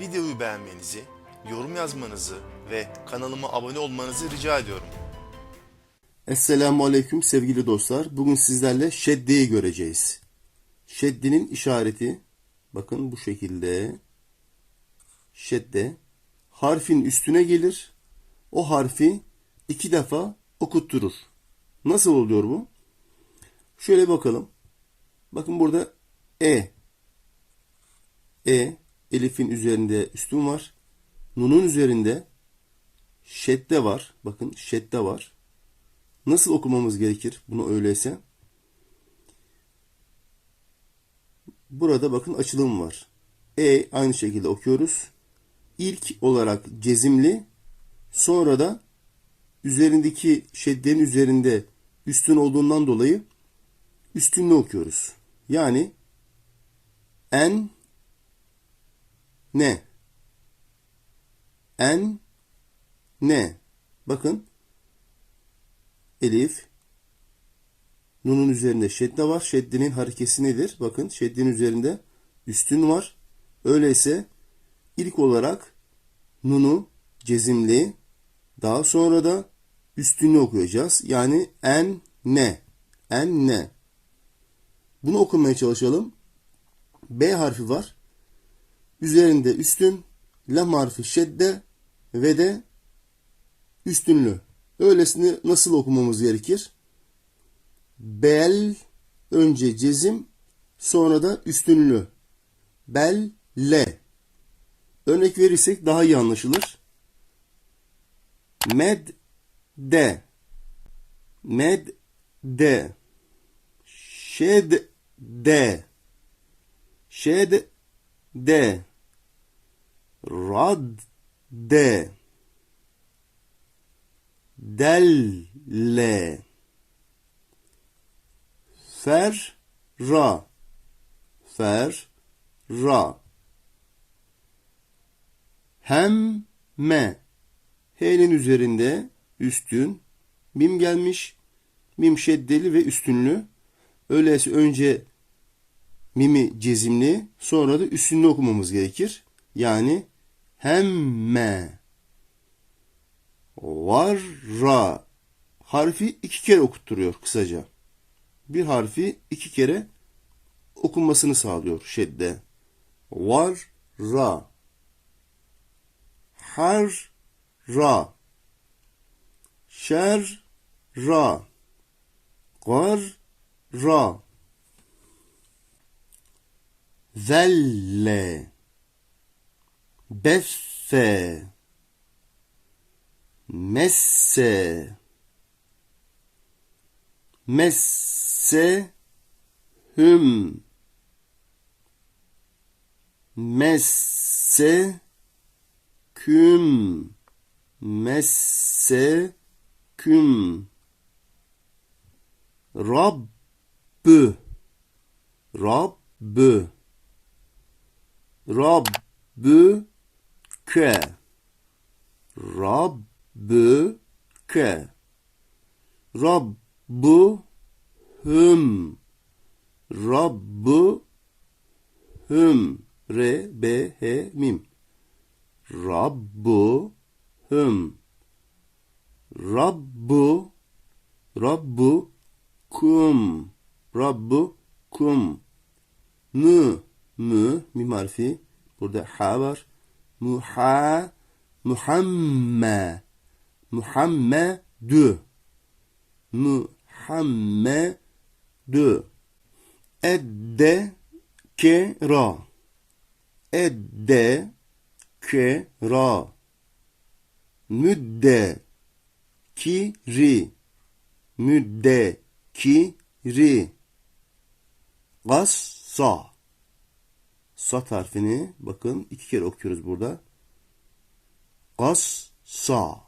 Videoyu beğenmenizi, yorum yazmanızı ve kanalıma abone olmanızı rica ediyorum. Esselamu Aleyküm sevgili dostlar. Bugün sizlerle şeddeyi göreceğiz. Şeddenin işareti bakın bu şekilde şedde harfin üstüne gelir. O harfi iki defa okutturur. Nasıl oluyor bu? Şöyle bakalım. Bakın burada E. E. Elif'in üzerinde üstün var. Nun'un üzerinde şedde var. Bakın şedde var. Nasıl okumamız gerekir bunu öyleyse? Burada bakın açılım var. E aynı şekilde okuyoruz. İlk olarak cezimli, sonra da üzerindeki şeddenin üzerinde üstün olduğundan dolayı üstünlü okuyoruz. Yani en ne en ne bakın elif nunun üzerinde şedde var. Şeddenin harekesi nedir? Bakın şeddenin üzerinde üstün var. Öyleyse ilk olarak nunu cezimli daha sonra da üstünlü okuyacağız. Yani en ne en ne bunu okumaya çalışalım. B harfi var. Üzerinde üstün, lam harfi şedde ve de üstünlü. Öylesini nasıl okumamız gerekir? Bel önce cezim sonra da üstünlü. Bel le. Örnek verirsek daha iyi anlaşılır. Med de. Med de. Şed de. Şed de. Rad de. Delle. Fer ra. Fer ra. Hem me. H'nin üzerinde üstün. Mim gelmiş. Mim şeddeli ve üstünlü. Öyleyse önce mimi cezimli sonra da üstünlü okumamız gerekir. Yani hemme var ra harfi iki kere okutturuyor kısaca. Bir harfi iki kere okunmasını sağlıyor şedde. Var ra har ra şer ra gar ra zelle besse messe messe hüm messe küm messe küm. Rabbü Rabbü Rabbü ke Rabbü ke Rabbu hüm Rabbu hüm re b h mim. Rabbu hüm Rabbu Rabbu kum Rabbu kum mü mü mim harfi burada ha var. Muha muhamme. Muhammedü muhammedü edde kera edde kera müdde kiri müdde kiri gassa sat harfini bakın iki kere okuyoruz burada. Gassa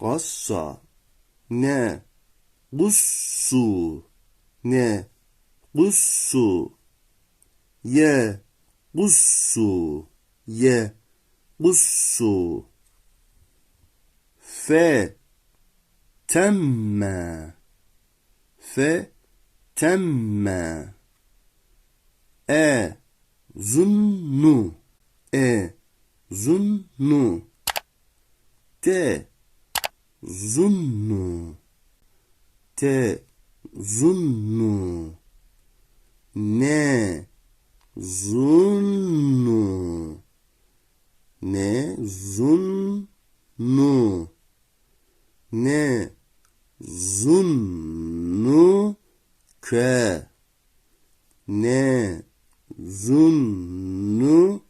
gassa ne? Gussu ne? Gussu ye. Gussu ye. Gussu fe. Temme. Fe. Temme. E zunnu. E. Zunnu. Te zunnu. Te zunnu. Ne? Zunnu. Ne? Zunnu. Ne? Zunnu. Ke ne zunnu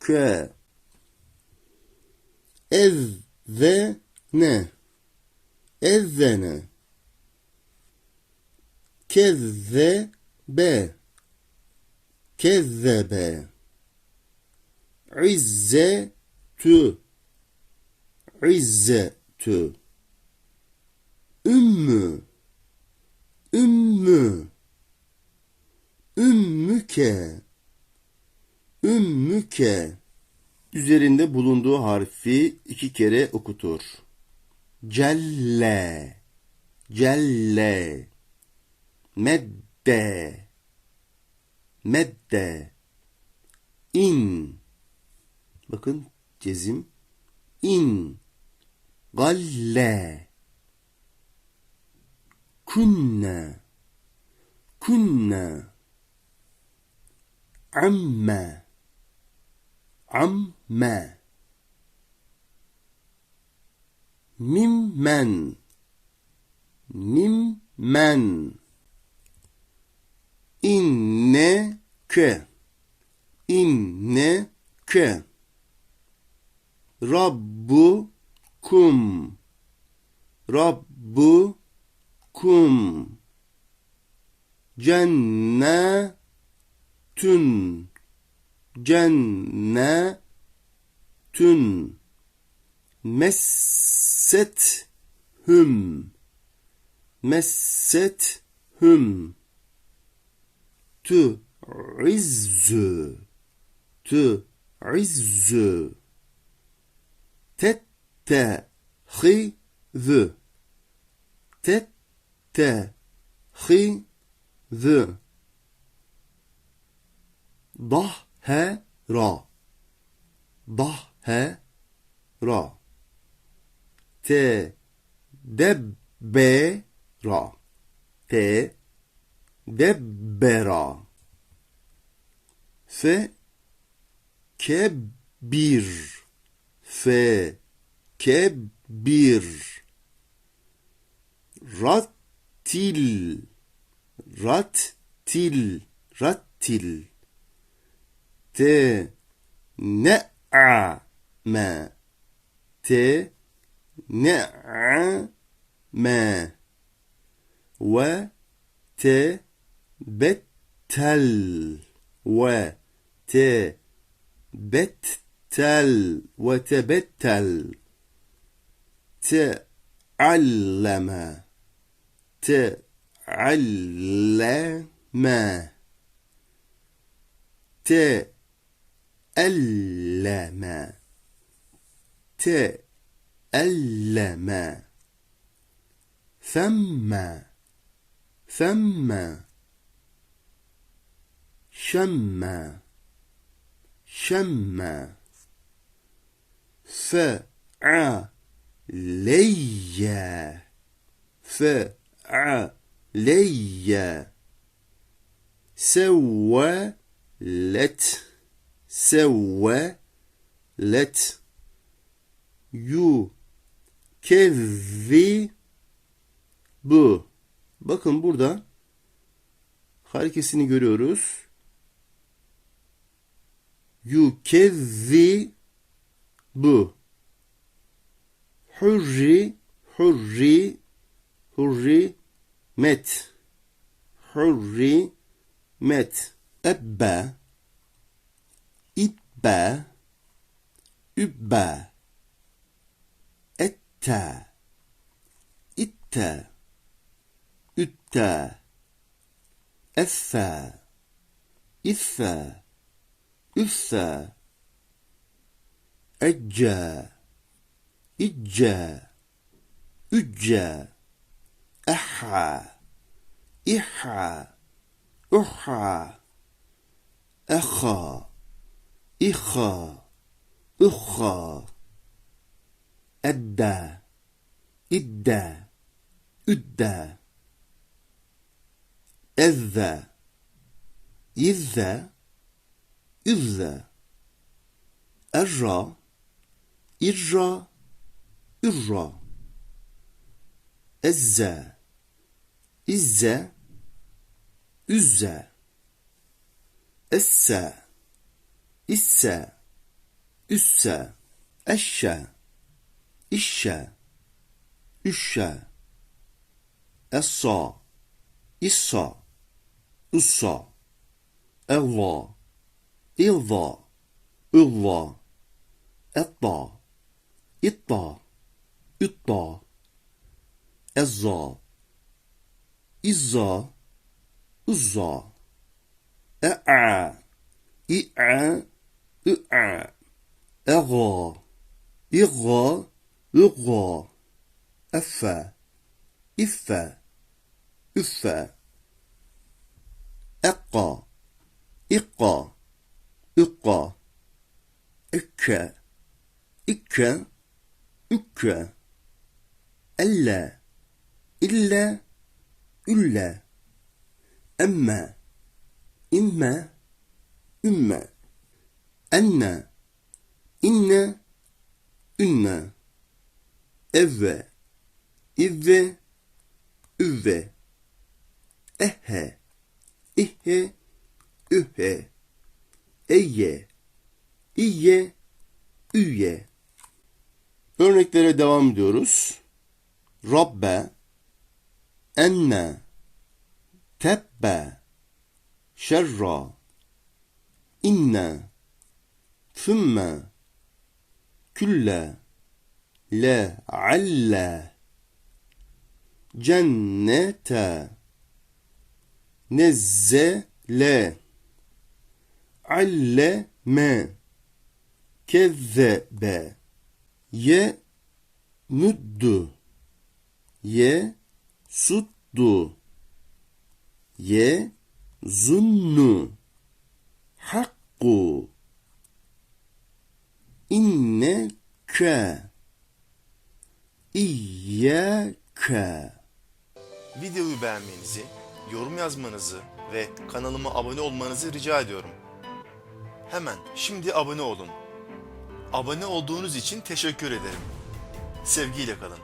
ke ev ve ne ezzene kezzebe kezzebe İzzetü İzzetü Ümmü. Ümmü. Ümmüke. Ümmüke. Üzerinde bulunduğu harfi iki kere okutur. Celle. Celle Medde. Medde. İn. Bakın cezim. İn. Galle. Kunne. Kunne. Amme. Amme. Mimmen. Mimmen inneke inneke Rabbukum. Rabbukum. Cennetün. Cennetün tu izzü tu izzü tettehizu tettehizu dahhera. Dahhera. Tedebbera. Te debbera fe kebir. Fe kebir. Ratil. Ratil. Ratil. Te ne'me te ne'me ve te bettel تل وتبتل تعلم تعلم تألم تألم ثم ثم şemme. Şemme. Fe'aleyye fe'aleyye sevvelet sevvelet yu kevvi bu. Bakın burada harekesini görüyoruz. Yu kevvi bu. Hurri, hurri, hurri, met. Hurri, met. Ebbe, ibbe, übbe. Ette, itte, ütte. Effe, iffe, إفا أجا إجا أجا أحا إحا أحا أخا إخا أخا أدى إدى أدى أذى إذا irre, erra, irra, irra, ezze, izze, üzze, esse, isse, üsse, eşşe, işşe, üşşe, essa, issa, ussa, Allah, İzza, ızza, etta, itta, ütta, ezza, izza, ızza, e'a, i'e, i'e, eğa, iğa, ığa, effe, iffe, üffe, ekka, ikka, ikka, ikke, ikke, ükke, elle, ille, ülle, emme, imme, ümme, enne, inne, ünne, evve, ivve, üvve, ehe, ihe, ühe eyye, iyye, üye. Örneklere devam ediyoruz. Rabbe, enne, tebbe, şerra, inne, thümme, külle, le'alle, cennete, nezzele alleme, kezzebe, ye, nuddu, ye, suddu, ye, zunnu, hakku, inneke, iyyake. Videoyu beğenmenizi, yorum yazmanızı ve kanalıma abone olmanızı rica ediyorum. Hemen şimdi abone olun. Abone olduğunuz için teşekkür ederim. Sevgiyle kalın.